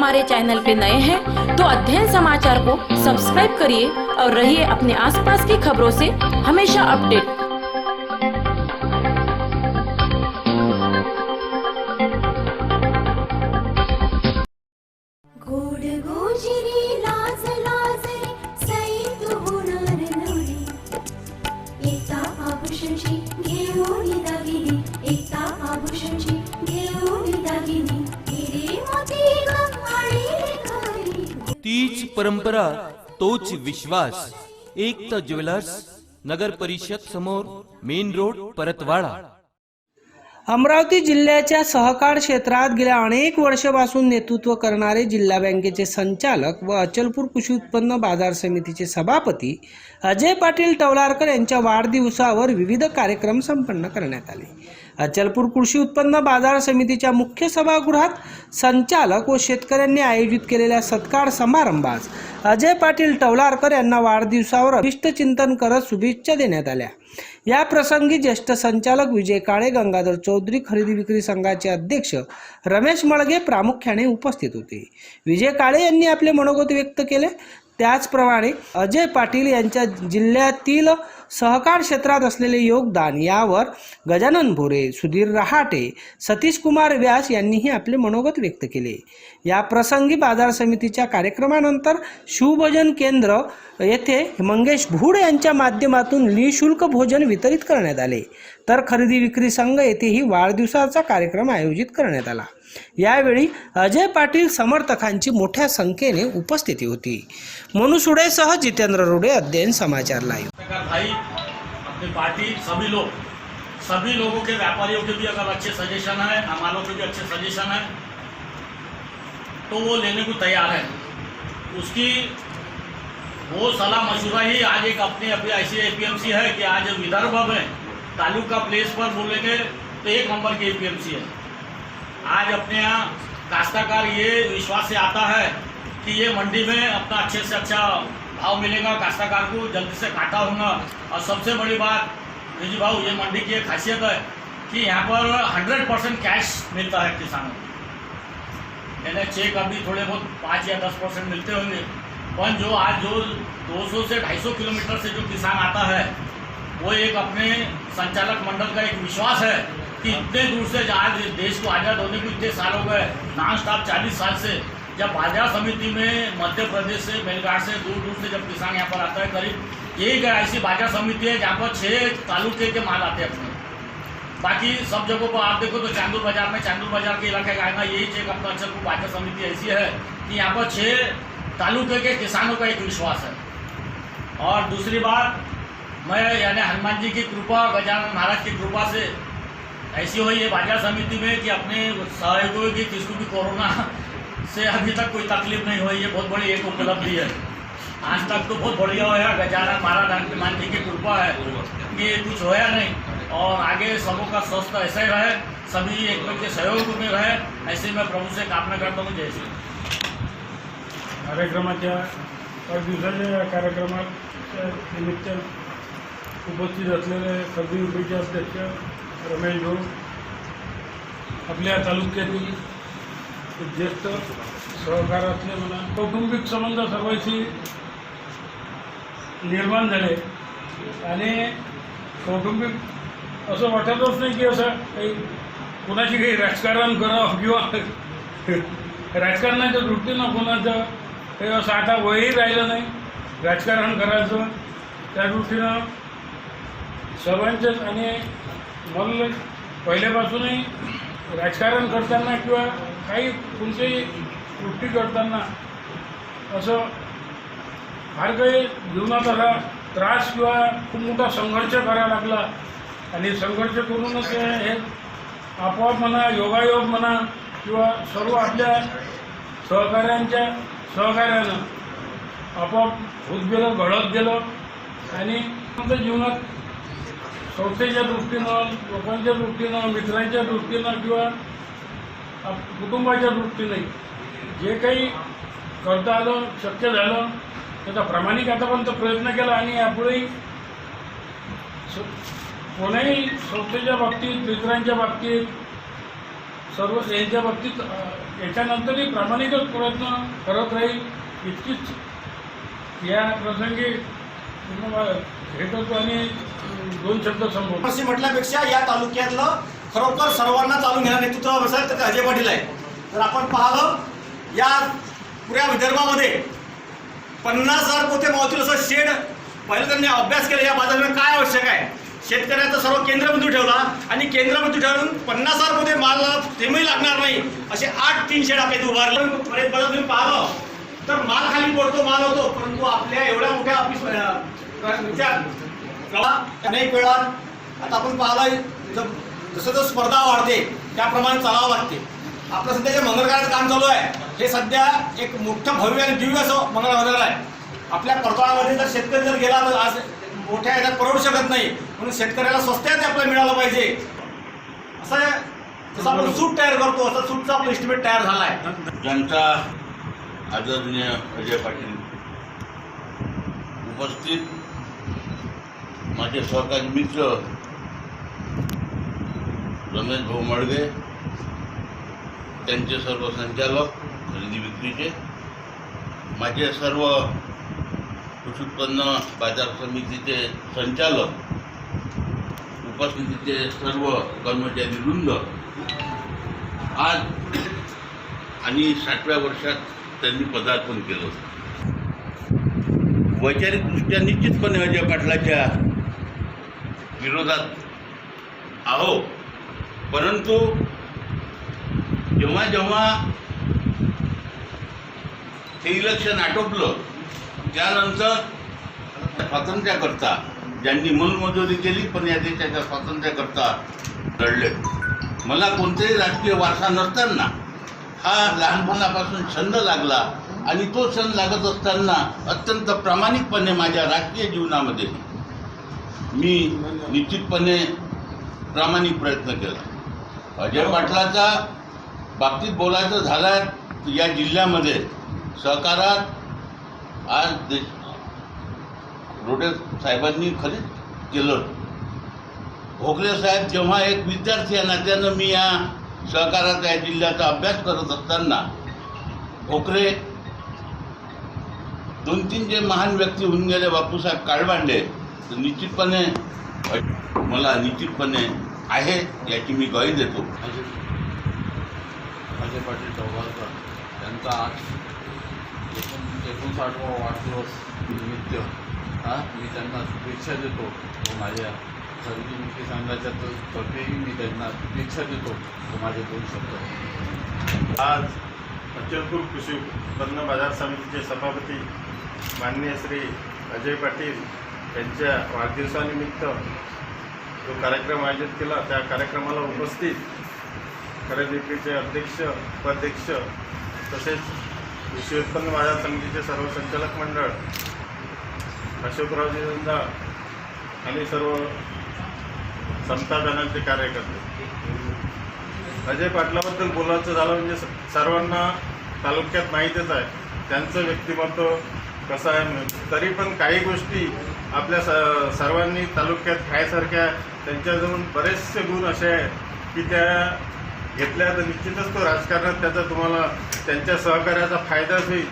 हमारे चैनल पे नए हैं तो अध्ययन समाचार को सब्सक्राइब करिए और रहिए अपने आसपास की खबरों से हमेशा अपडेट। गुड़ गोजिरी परंपरा तोच विश्वास. एकता ज्वेलर्स नगर परिषद समोर मेन रोड परतवाडा. अमरावती जिल्ह्याच्या सहकार क्षेत्रात गेल्या अनेक वर्षापासून नेतृत्व करणारे जिल्हा बँकेचे संचालक व अचलपूर कृषी उत्पन्न बाजार समितीचे सभापती अजय पाटील टवलारकर यांच्या वाढदिवसावर विविध कार्यक्रम संपन्न करण्यात आले. अचलपूर कृषी उत्पन्न बाजार समितीच्या मुख्य सभागृहात संचालक व शेतकऱ्यांनी आयोजित केलेल्या सत्कार समारंभास अजय पाटील टवलारकर यांना वाढदिवसावर अभिष्ट चिंतन करत शुभेच्छा देण्यात आल्या. या प्रसंगी ज्येष्ठ संचालक विजय काळे गंगाधर चौधरी खरेदी विक्री संघाचे अध्यक्ष रमेश मळगे प्रामुख्याने उपस्थित होते. विजय काळे यांनी आपले मनोगत व्यक्त केले. त्याचप्रमाणे अजय पाटील यांच्या जिल्ह्यातील सहकार क्षेत्रात असलेले योगदान यावर गजानन भोरे सुधीर रहाटे सतीश कुमार व्यास यांनीही आपले मनोगत व्यक्त केले. या प्रसंगी बाजार समितीच्या कार्यक्रमानंतर शिवभोजन केंद्र येथे मंगेश भूड यांच्या माध्यमातून निशुल्क भोजन वितरित करण्यात आले. तर खरेदी विक्री संघ येथेही वाढदिवसाचा कार्यक्रम आयोजित करण्यात आला. यावेळी अजय पाटील समर्थकांची मोठ्या संख्येने उपस्थिती होती. मनु सुडेसह जितेंद्र रोडे अध्ययन समाचार सरकार भाई, अपनी पार्टी, सभी लोग, सभी लोगों के व्यापारियों के भी अगर अच्छे सजेशन है हमारों के भी अच्छे सजेशन है तो वो लेने को तैयार है। उसकी वो सलाह मशूरा ही आज एक अपनी अपनी ऐसी ए है कि आज विदर्भ में तालुका प्लेस पर बोलेंगे तो एक नंबर की एपीएमसी है। आज अपने यहाँ काश्तकार ये विश्वास से आता है कि ये मंडी में अपना अच्छे से अच्छा भाव मिलेगा। काश्तकार को जल्दी से काटा होगा। और सबसे बड़ी बात रिजू भाऊ ये मंडी की एक खासियत है कि यहाँ पर हंड्रेड परसेंट कैश मिलता है किसानों को। यानी चेक अभी थोड़े बहुत पाँच या दस परसेंट मिलते होंगे। पर जो आज जो 200 से 250 किलोमीटर से जो किसान आता है, वो एक अपने संचालक मंडल का एक विश्वास है कि इतने दूर से आज देश को आज़ाद होने को इतने साल हो गए नॉन स्टॉप चालीस साल से जब बाज़ार समिति में मध्य प्रदेश से बेलगाड़ से दूर दूर से जब किसान यहाँ पर आता है, करीब एक ऐसी बाज़ार समिति है जहाँ पर छः तालुके के माल आते हैं अपने। बाकी सब जगहों पर आप देखो तो चांदूर बाज़ार में, चांदूर बाज़ार के इलाके का आएगा यही एक अपना अचलपुर बाज़ार समिति ऐसी है कि यहाँ पर छः तालुके के किसानों का एक विश्वास है। और दूसरी बात, मैं यानी हनुमान जी की कृपा, गजानन महाराज की कृपा से ऐसी हुई है बाज़ार समिति में कि अपने सहयोगियों की किसको भी कोरोना से अभी तक कोई तकलीफ़ नहीं हुई है बहुत बड़ी एक उपलब्धि है। आज तक तो बहुत बढ़िया होया गजानन महाराज हनुमान जी की कृपा है कि कुछ होया नहीं। और आगे सबों का स्वस्थ ऐसा ही रहे, सभी एक दूसरे के सहयोग में रहे, ऐसे मैं प्रभु से कामना करता हूँ। जय श्री वाढदिवसाच्या या कार्यक्रमाच्या निमित्त उपस्थित खरेदी विक्रीचे अध्यक्ष रमेश भाऊ आपल्या तालुक्यातील एक ज्येष्ठ सहकारातले म्हणा कौटुंबिक संबंध सर्वांशी निर्माण झाले. आणि कौटुंबिक असं वाटतच नाही की असं काही कुणाशी काही राजकारण करावं किंवा राजकारणाच्या दृष्टीनं कोणाचं काही असं आता वयही राहिलं नाही. राजकारण करायचं त्या दृष्टीनं सर्वांचेच आणि मला पहिल्यापासूनही राजकारण करताना किंवा काही कोणतीही गोष्टी करताना असं फार काही जीवनात आला त्रास किंवा खूप मोठा संघर्ष करायला लागला. आणि संघर्ष करूनच हे हे आपोआप म्हणा योगायोग म्हणा किंवा सर्व आपल्या सहकाऱ्यांच्या सहकार्यानं आपोआप होत गेलं घडत गेलं. आणि आमच्या जीवनात संस्थेच्या दृष्टीनं लोकांच्या दृष्टीनं मित्रांच्या दृष्टीनं किंवा आप- कुटुंबाच्या दृष्टीने जे काही करता आलं शक्य झालं त्याचा प्रामाणिक आतापर्यंत प्रयत्न केला आणि यापुढेही स- कोणाही संस्थेच्या बाबतीत मित्रांच्या बाबतीत सर्व यांच्या बाबतीत याच्यानंतरही प्रामाणिकच प्रयत्न करत राहील इतकीच या प्रसंगी तुम्हाला आणि दोन शब्द संबोधतो असे म्हटल्यापेक्षा या तालुक्यातलं खरोखर सर्वांना चालून घेणार नेतृत्व असेल तर अजय पाटील आहे. तर आपण पाहिलं या पुऱ्या विदर्भामध्ये पन्नास हजार पोते मावतील असं शेड पहिलं त्यांनी अभ्यास केला या बाजारात काय आवश्यक आहे? शेतकऱ्याचा सर्व केंद्रबिंदू ठेवला आणि केंद्रबिंदू ठेवून पन्नास हजार पोते माल थेंबही लागणार नाही असे आठ तीन शेड आपल्या इथे उभारले. बरेच तुम्ही पाहिलं तर माल खाली पडतो माल होतो परंतु आपल्या एवढ्या मोठ्या ऑफिस अनेक वेळा आता आपण पाहिलं जसं जसं स्पर्धा वाढते त्याप्रमाणे चालावं लागते. आपलं सध्या जे मंगळकाराचं काम चालू आहे हे सध्या एक मोठं भव्य आणि दिव्य असं मंगळ मंदिर आहे. आपल्या परतवाळामध्ये जर शेतकरी जर गेला तर आज मोठ्या ह्याच्यात परवडू शकत नाही. म्हणून शेतकऱ्याला स्वस्त्यात आपल्याला मिळालं पाहिजे. असं जसं आपण सूट तयार करतो असं सूटचा आपलं इस्टिमेट तयार झाला आहे. जनता आदरणीय अजय पाटील. उपस्थित माझे सहकारी मित्र रमेश भाऊ मडगे त्यांचे सर्व संचालक खरेदी विक्रीचे माझे सर्व कृषी उत्पन्न बाजार समितीचे संचालक उपस्थितीचे सर्व कर्मचारी वृंद. आज आणि साठव्या वर्षात त्यांनी पदार्पण केलं वैचारिकदृष्ट्या निश्चितपणे अजय पाटलाच्या विरोधात आहो. परंतु जेव्हा जेव्हा हे इलेक्शन आटोपलं त्यानंतर स्वातंत्र्याकरता ज्यांनी मनमजुरी केली पण या देशाच्या स्वातंत्र्याकरता लढले मला कोणतेही राजकीय वारसा नसताना हा लहानपणापासून छंद लागला आणि तो छंद लागत असताना अत्यंत प्रामाणिकपणे माझ्या राजकीय जीवनामध्ये मी निश्चितपणे प्रामाणिक प्रयत्न केला. अजय पाटलाचा बाबतीत बोलायचं झालं या जिल्ह्यामध्ये सहकारात आज देश रोडे साहेबांनी खरीच केलं. भोगले साहेब जेव्हा एक विद्यार्थी या नात्यानं मी या सहकाराचा या जिल्ह्याचा अभ्यास करत असताना भोकरे दोन तीन जे महान व्यक्ती होऊन गेले बापूसाहेब काळबांडे तर निश्चितपणे मला निश्चितपणे आहे याची मी गळी देतो. अजय पाटील चौघारकर यांचा आज एकोणसाठवा वाढदिवस निमित्त हा मी त्यांना शुभेच्छा देतो. माझ्या खरेदी विक्री संघाच्या त- मी त्यांना शुभेच्छा देतो माझे दोन शब्द आज अचलपूर कृषी उत्पन्न बाजार समितीचे सभापती माननीय श्री अजय पाटील यांच्या वाढदिवसानिमित्त जो कार्यक्रम आयोजित केला त्या कार्यक्रमाला उपस्थित खरेदी विक्रीचे अध्यक्ष उपाध्यक्ष तसेच कृषी उत्पन्न बाजार समितीचे सर्व संचालक मंडळ अशोकरावजी धंदा आणि सर्व समता पॅनलचे कार्यकर्ते. अजय पाटलाबद्दल बोलायचं झालं म्हणजे सर्वांना तालुक्यात माहितीच आहे. त्यांचं व्यक्तिमत्व कसं आहे तरी पण काही गोष्टी आपल्या स सर्वांनी तालुक्यात घ्यायसारख्या त्यांच्याजवळ बरेचसे गुण असे आहेत की त्या घेतल्या तर निश्चितच तो राजकारणात त्याचा तुम्हाला त्यांच्या सहकार्याचा फायदाच होईल.